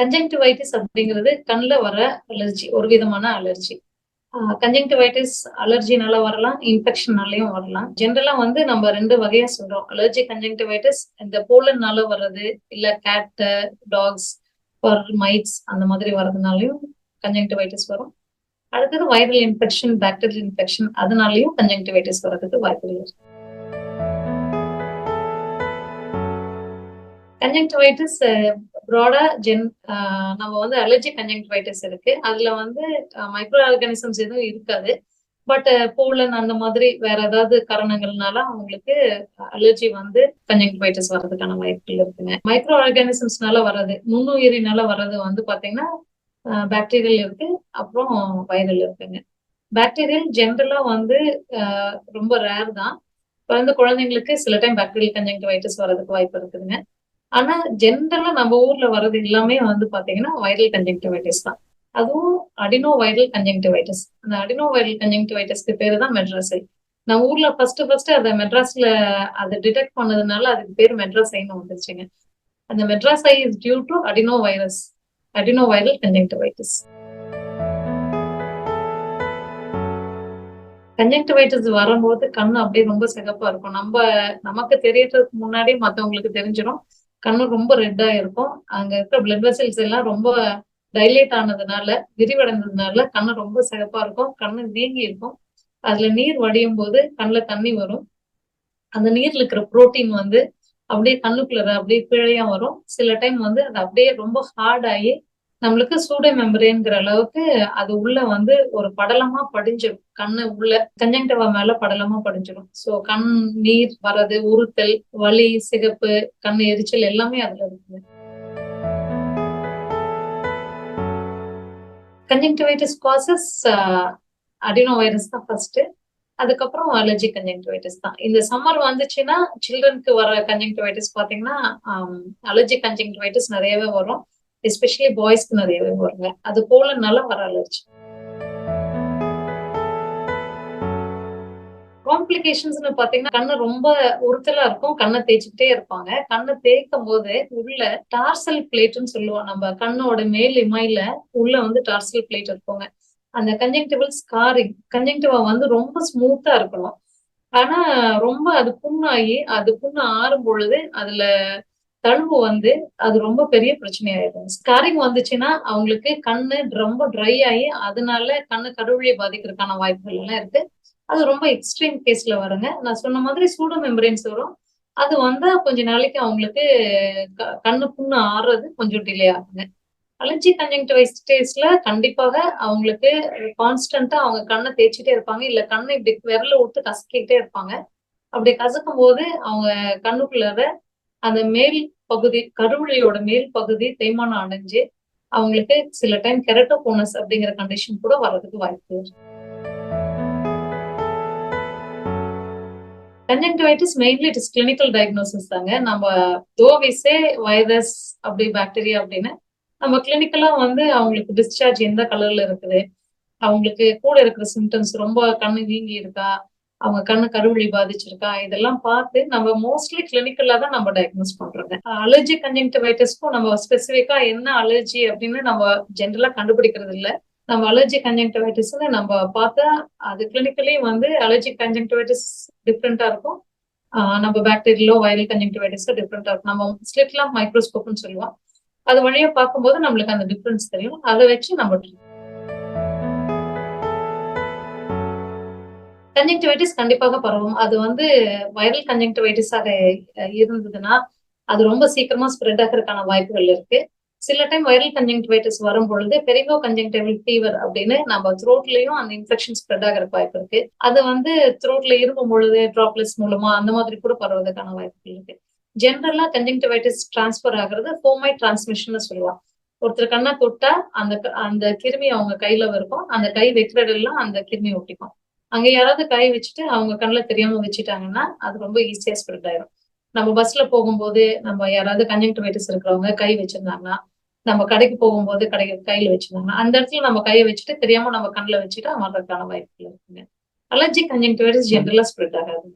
Conjunctivitis அப்படிங்கிறது கண்ணில் வர அலர்ஜி ஒரு விதமான அலர்ஜி கன்ஜங்டிவைட்டிஸ் அலர்ஜினால வரலாம் இன்ஃபெக்ஷன்னாலையும் வரலாம். ஜென்ரலா வந்து நம்ம ரெண்டு வகையா சொல்றோம். அலர்ஜி கன்ஜங்டிவைட்டிஸ் இந்த போலன்னால வர்றது இல்ல கேட்ட டாக்ஸ் பர் மைட்ஸ் அந்த மாதிரி வர்றதுனாலையும் கன்ஜங்டிவைட்டிஸ் வரும். அடுத்தது வைரல் இன்ஃபெக்ஷன் பாக்டீரியல் இன்ஃபெக்ஷன் அதனாலயும் கன்ஜங்டிவைட்டிஸ் வர்றதுக்கு வாய்ப்புகள் இருக்கு. கன்ஜங்டிவைட்டிஸ் ப்ராடா ஜென் நம்ம வந்து அலர்ஜி கன்ஜங்டிவைட்டிஸ் இருக்கு. அதுல வந்து மைக்ரோ ஆர்கானிசம்ஸ் எதுவும் இருக்காது. பட் போலன் அந்த மாதிரி வேற ஏதாவது காரணங்கள்னால அவங்களுக்கு அலர்ஜி வந்து கன்ஜங்டிவைட்டிஸ் வர்றதுக்கான வாய்ப்புகள் இருக்குங்க. மைக்ரோ ஆர்கானிசம்ஸ்னால வர்றது நுண்ணுயிரினால வர்றது வந்து பாத்தீங்கன்னா பாக்டீரியல் இருக்கு அப்புறம் வைரல் இருக்குங்க. பாக்டீரியல் ஜென்ரலா வந்து ரொம்ப ரேர் தான். பிறந்த குழந்தைங்களுக்கு சில டைம் பாக்டீரியல் கன்ஜங்டிவைட்டிஸ் வர்றதுக்கு வாய்ப்பு இருக்குதுங்க. ஆனா ஜென்ரலா நம்ம ஊர்ல வர்றது எல்லாமே வந்து பாத்தீங்கன்னா வைரல் கன்ஜெக்டிவைட்டிஸ் தான். அதுவும் அடினோ வைரல் கன்ஜெக்டிவைட்டிஸ் அந்த அடினோ வைரல் கன்ஜெக்டிவைட்டிஸ்க்கு பேரு தான் மெட்ராஸை நம்ம ஊர்ல ஃபர்ஸ்ட் ஃபர்ஸ்ட் அதை மெட்ராஸ்ல அதை டிடெக்ட் பண்ணதுனால அதுக்கு பேர் மெட்ராஸைன்னு வந்துருச்சுங்க. அந்த Madras eye is due to adeno virus adeno viral conjunctivitis conjunctivitis வரும்போது கண் அப்படியே ரொம்ப சிகப்பா இருக்கும். நம்ம நமக்கு தெரியறதுக்கு முன்னாடி மத்தவங்களுக்கு தெரிஞ்சிடும் கண்ணு ரொம்ப ரெட்டா இருக்கும். அங்க இருக்கிற பிளட் வெசல்ஸ் எல்லாம் ரொம்ப டைலேட் ஆனதுனால விரிவடைந்ததுனால கண்ணு ரொம்ப சிறப்பா இருக்கும். கண்ணு வீங்கி இருக்கும். அதுல நீர் வடியும் போது கண்ணுல தண்ணி வரும். அந்த நீர்ல இருக்கிற புரோட்டீன் வந்து அப்படியே கண்ணுக்குள்ள அப்படியே பிழையா வரும். சில டைம் வந்து அது அப்படியே ரொம்ப ஹார்ட் ஆகி நம்மளுக்கு சூடோ மெம்பரேங்கிற அளவுக்கு அது உள்ள வந்து ஒரு படலமா படிஞ்சிடும் கண்ணு உள்ள கஞ்சங்டவா மேல படலமா படிஞ்சிடும் சோ கண் நீர் வரது உறுத்தல் வலி சிகப்பு கண் எரிச்சல் எல்லாமே அதுல இருக்குது கஞ்சங்டிவைட்டிஸ் காசஸ் அடினோ வைரஸ் தான் ஃபர்ஸ்ட் அதுக்கப்புறம் அலர்ஜி கன்ஜங்டிவைட்டிஸ் தான். இந்த சம்மர் வந்துச்சுன்னா சில்ட்ரனுக்கு வர கன்ஜங்டிவைட்டிஸ் பாத்தீங்கன்னா அலர்ஜி கன்ஜங்டிவைட்டிஸ் நிறையவே வரும். எஸ்பெஷலி பாய்ஸ்க்கு நிறையவே வருங்க. அது போலனால வர அலர்ஜி காம்ப்ளிகேஷன்ஸ்னு பாத்தீங்கன்னா கண்ணு ரொம்ப உறுத்தலா இருக்கும். கண்ணை தேய்ச்சிக்கிட்டே இருப்பாங்க. கண்ணை தேய்க்கும் போது உள்ள டார்சல் பிளேட்னு சொல்லுவோம். நம்ம கண்ணோட மேல் இமையில உள்ள வந்து டார்சல் பிளேட் இருக்குங்க. அந்த கன்ஜெக்டிவல் ஸ்காரிங் கன்ஜெக்டிவா வந்து ரொம்ப ஸ்மூத்தா இருக்கணும். ஆனா ரொம்ப அது புண்ணாகி அது புண்ணு ஆறும் பொழுது அதுல தழுவு வந்து அது ரொம்ப பெரிய பிரச்சனையாயிடும். ஸ்காரிங் வந்துச்சுன்னா அவங்களுக்கு கண்ணு ரொம்ப ட்ரை ஆகி அதனால கண்ணு கருவழியை பாதிக்கிறதுக்கான வாய்ப்புகள் எல்லாம் இருக்கு. அது ரொம்ப எக்ஸ்ட்ரீம் கேஸ்ல வருங்க. நான் சொன்ன மாதிரி சூடோ மெம்பரேன்ஸ் வரும். அது வந்தா கொஞ்ச நாளைக்கு அவங்களுக்கு கண்ணு புண்ணு ஆறுறது கொஞ்சம் டிலே ஆகுங்க. அலர்ஜி கன்ஜங்டிவைஸ்டேஸ்ல கண்டிப்பாக அவங்களுக்கு கான்ஸ்டன்டா அவங்க கண்ணை தேய்ச்சிட்டே இருப்பாங்க. இல்ல கண்ணை இப்படி விரல விட்டு கசக்கிட்டே இருப்பாங்க. அப்படி கசக்கும் போது அவங்க கண்ணுக்குள்ளார அந்த மேல் பகுதி கருவிழியோட மேல் பகுதி தேய்மானம் அடைஞ்சு அவங்களுக்கு சில டைம் கெரட்டோபோனஸ் அப்படிங்கிற கண்டிஷன் கூட வர்றதுக்கு வாய்ப்பு conjunctivitis mainly it is clinical diagnosis தாங்க. நம்ம தோவிஸே வைரஸ் அப்படி பாக்டீரியா அப்படின்னு நம்ம கிளினிக்கலா வந்து அவங்களுக்கு டிஸ்சார்ஜ் எந்த கலர்ல இருக்குது? அவங்களுக்கு கூட இருக்கிற சிம்டம்ஸ் ரொம்ப கண்ணு வீங்கி இருக்கா அவங்க கண்ணு கருவழி பாதிச்சிருக்கா? இதெல்லாம் பார்த்து நம்ம மோஸ்ட்லி கிளினிக்கல்ல தான் நம்ம டயக்னோஸ் பண்றோங்க அலர்ஜி கன்ஜங்டிவைட்டிஸ்க்கும் நம்ம ஸ்பெசிஃபிக்கா என்ன அலர்ஜி அப்படின்னு நம்ம ஜென்ரலா கண்டுபிடிக்கிறது இல்லை. நம்ம அலர்ஜி கன்ஜங்டிவைட்டிஸ் நம்ம பார்த்தா அது கிளினிக்கலி வந்து அலர்ஜி கன்ஜங்டிவைட்டிஸ் டிஃப்ரெண்டா இருக்கும். நம்ம பாக்டீரியலோ வைரல் கன்ஜங்டிவைட்டிஸோ டிஃப்ரெண்டா இருக்கும். நம்ம ஸ்லிட்லாம் மைக்ரோஸ்கோப்னு சொல்லுவோம். அது வழியா பார்க்கும்போது நம்மளுக்கு அந்த டிஃப்ரென்ஸ் தெரியும். அதை வச்சு நம்ம கன்ஜெக்டிவைட்டிஸ் கண்டிப்பாக பரவும். அது வந்து வைரல் கன்ஜெக்டிவைட்டிஸாக இருந்ததுன்னா அது ரொம்ப சீக்கிரமா ஸ்ப்ரெட் ஆகிறதுக்கான வாய்ப்புகள் இருக்கு. சில டைம் வைரல் கன்ஜங்டிவைட்டிஸ் வரும் பொழுது பெரிகோ கன்ஜங்டிவல் ஃபீவர் அப்படின்னு நம்ம த்ரோட்லயும் அந்த இன்ஃபெக்ஷன் ஸ்ப்ரெட் ஆகிற வாய்ப்பு இருக்கு. அது வந்து த்ரோட்ல இருக்கும் பொழுது ட்ராப்லெட்ஸ் மூலமா அந்த மாதிரி கூட பரவதுக்கான வாய்ப்புகள் இருக்கு. ஜென்ரலா கன்ஜங்டிவைட்டிஸ் டிரான்ஸ்ஃபர் ஆகுறது ஃபோமை டிரான்ஸ்மிஷன் சொல்லுவாங்க. ஒருத்தர் கண்ணா தொட்டா அந்த அந்த கிருமி அவங்க கையில இருக்கும் அந்த கை வைக்கிறதெல்லாம் அந்த கிருமி ஒட்டிக்கும். அங்க யாராவது கை வச்சுட்டு அவங்க கண்ணில் தெரியாம வச்சுட்டாங்கன்னா அது ரொம்ப ஈஸியா ஸ்ப்ரெட் ஆயிரும். நம்ம பஸ்ல போகும்போது நம்ம யாராவது கன்ஜெக்டிவைட்டிஸ் இருக்கிறவங்க கை வச்சிருந்தாங்கன்னா நம்ம கடைக்கு போகும்போது கடை கையில வச்சிருந்தாங்கன்னா அந்த இடத்துல நம்ம கையை வச்சுட்டு தெரியாம நம்ம கண்ணில் வச்சுட்டு அமர்றதுக்கான வாய்ப்புகள் இருக்குங்க. அலர்ஜி கன்ஜெக்டிவைட்டிஸ் ஜென்ரலா ஸ்ப்ரெட் ஆகாது.